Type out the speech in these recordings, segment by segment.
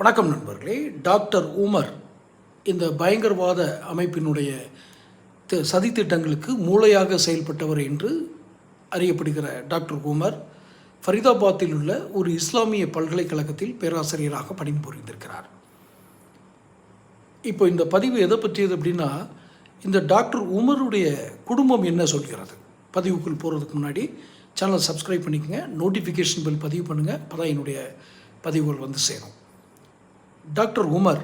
வணக்கம் நண்பர்களே. Doctor Umar இந்த பயங்கரவாத அமைப்பினுடைய சதித்திட்டங்களுக்கு மூளையாக செயல்பட்டவர் என்று அறியப்படுகிற டாக்டர் உமர் ஃபரிதாபாத்தில் உள்ள ஒரு இஸ்லாமிய பல்கலைக்கழகத்தில் பேராசிரியராக பணிபுரிந்திருக்கிறார். இப்போ இந்த பதிவு எதை பற்றியது அப்படின்னா இந்த டாக்டர் உமருடைய குடும்பம் என்ன சொல்கிறது? பதிவுக்குள் போகிறதுக்கு முன்னாடி சேனலை சப்ஸ்கிரைப் பண்ணிக்கங்க நோட்டிஃபிகேஷன் பில் பதிவு பண்ணுங்கள் அப்போ தான் என்னுடைய பதிவுகள் வந்து சேரும். டாக்டர் உமர்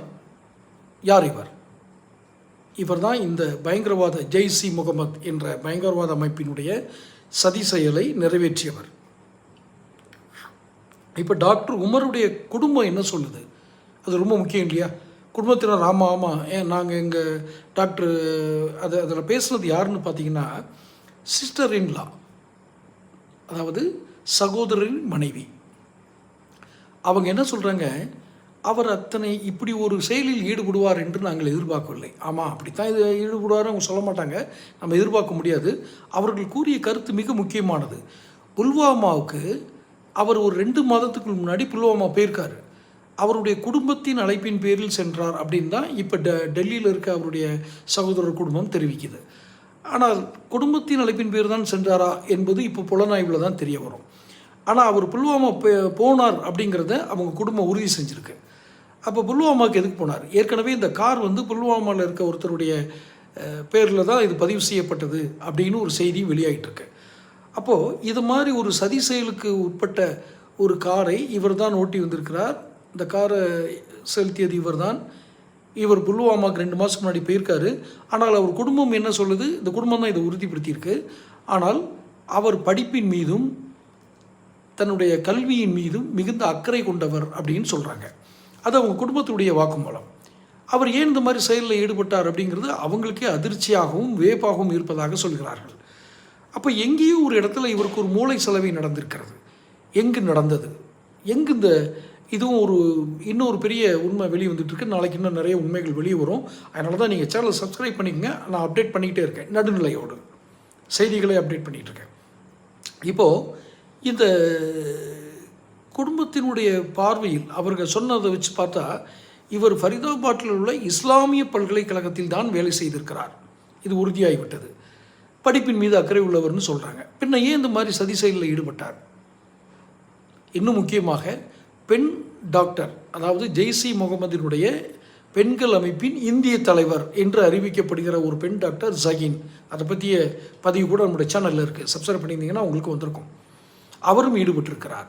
யார் இவர்? இவர் தான் இந்த பயங்கரவாத ஜெய்சி முகமது என்ற பயங்கரவாத அமைப்பினுடைய சதி செயலை நிறைவேற்றியவர். இப்போ டாக்டர் உமருடைய குடும்பம் என்ன சொல்லுது? அது ரொம்ப முக்கியம் இல்லையா? குடும்பத்தினர் ஆமாம் ஆமாம் ஏன் நாங்கள் எங்கள் டாக்டர் அது அதில் பேசுனது யாருன்னு பார்த்தீங்கன்னா சிஸ்டர் இன்லா அதாவது சகோதரரின் மனைவி. அவங்க என்ன சொல்கிறாங்க அவர் அத்தனை இப்படி ஒரு செயலில் ஈடுபடுவார் என்று நாங்கள் எதிர்பார்க்கவில்லை. ஆமாம் அப்படித்தான் இது ஈடுபடுவார் அவங்க சொல்ல மாட்டாங்க. நம்ம எதிர்பார்க்க முடியாது. அவர்கள் கூறிய கருத்து மிக முக்கியமானது. புல்வாமாவுக்கு அவர் ஒரு ரெண்டு மாதத்துக்கு முன்னாடி புல்வாமா போயிருக்காரு. அவருடைய குடும்பத்தின் அழைப்பின் பேரில் சென்றார் அப்படின்னு தான் இப்போ டெ டெல்லியில் இருக்க அவருடைய சகோதரர் குடும்பம் தெரிவிக்குது. ஆனால் குடும்பத்தின் அழைப்பின் பேர் தான் சென்றாரா என்பது இப்போ புலனாய்வில் தான் தெரிய வரும். ஆனால் அவர் புல்வாமா போனார் அப்படிங்கிறத அவங்க குடும்பம் உறுதி செஞ்சுருக்கு. அப்போ புல்வாமாவுக்கு எதுக்கு போனார்? ஏற்கனவே இந்த கார் வந்து புல்வாமாவில் இருக்க ஒருத்தருடைய பேரில் தான் இது பதிவு செய்யப்பட்டது அப்படின்னு ஒரு செய்தி வெளியாகிட்டுருக்கு அப்போது இது மாதிரி ஒரு சதி செயலுக்கு உட்பட்ட ஒரு காரை இவர் தான் ஓட்டி வந்திருக்கிறார். இந்த காரை செலுத்தியது இவர் தான். இவர் புல்வாமாவுக்கு ரெண்டு மாதத்துக்கு முன்னாடி போயிருக்காரு. ஆனால் அவர் குடும்பம் என்ன சொல்லுது? இந்த குடும்பம் தான் இதை உறுதிப்படுத்தியிருக்கு. ஆனால் அவர் படிப்பின் மீதும் தன்னுடைய கல்வியின் மீதும் மிகுந்த அக்கறை கொண்டவர் அப்படின்னு சொல்கிறாங்க அது அவங்க குடும்பத்துடைய வாக்குமூலம். அவர் ஏன் இந்த மாதிரி செயலில் ஈடுபட்டார் அப்படிங்கிறது அவங்களுக்கே அதிர்ச்சியாகவும் வேப்பாகவும் இருப்பதாக சொல்கிறார்கள். அப்போ எங்கேயோ ஒரு இடத்துல இவருக்கு ஒரு மூளை செலவை நடந்திருக்கிறது. எங்கு நடந்தது? எங்கு இந்த இதுவும் ஒரு இன்னொரு பெரிய உண்மை வெளியே வந்துட்டு இருக்கு நாளைக்கு இன்னும் நிறைய உண்மைகள் வெளியே வரும். அதனால தான் நீங்கள் சேனலை சப்ஸ்கிரைப் பண்ணிக்கங்க. நான் அப்டேட் பண்ணிக்கிட்டே இருக்கேன். நடுநிலையோடு. செய்திகளை அப்டேட் பண்ணிகிட்டு இருக்கேன். இப்போது இந்த குடும்பத்தினுடைய பார்வையில் அவர்கள் சொன்னதை வச்சு பார்த்தா இவர் ஃபரிதாபாத்தில் உள்ள இஸ்லாமிய பல்கலைக்கழகத்தில் தான் வேலை செய்திருக்கிறார். இது உறுதியாகிவிட்டது. படிப்பின் மீது அக்கறை உள்ளவர்னு சொல்கிறாங்க பின்ன ஏன் இந்த மாதிரி சதி செயலில் ஈடுபட்டார்? இன்னும் முக்கியமாக பெண் டாக்டர் அதாவது ஜெய்சி முகமதினுடைய பெண்கள் அமைப்பின் இந்திய தலைவர் என்று அறிவிக்கப்படுகிற ஒரு பெண் டாக்டர் ஜகின் அதை பற்றிய பதிவு கூட நம்முடைய சேனலில் இருக்குது சப்ஸ்கிரைப் பண்ணியிருந்தீங்கன்னா உங்களுக்கு வந்திருக்கும். அவரும் ஈடுபட்டிருக்கிறார்.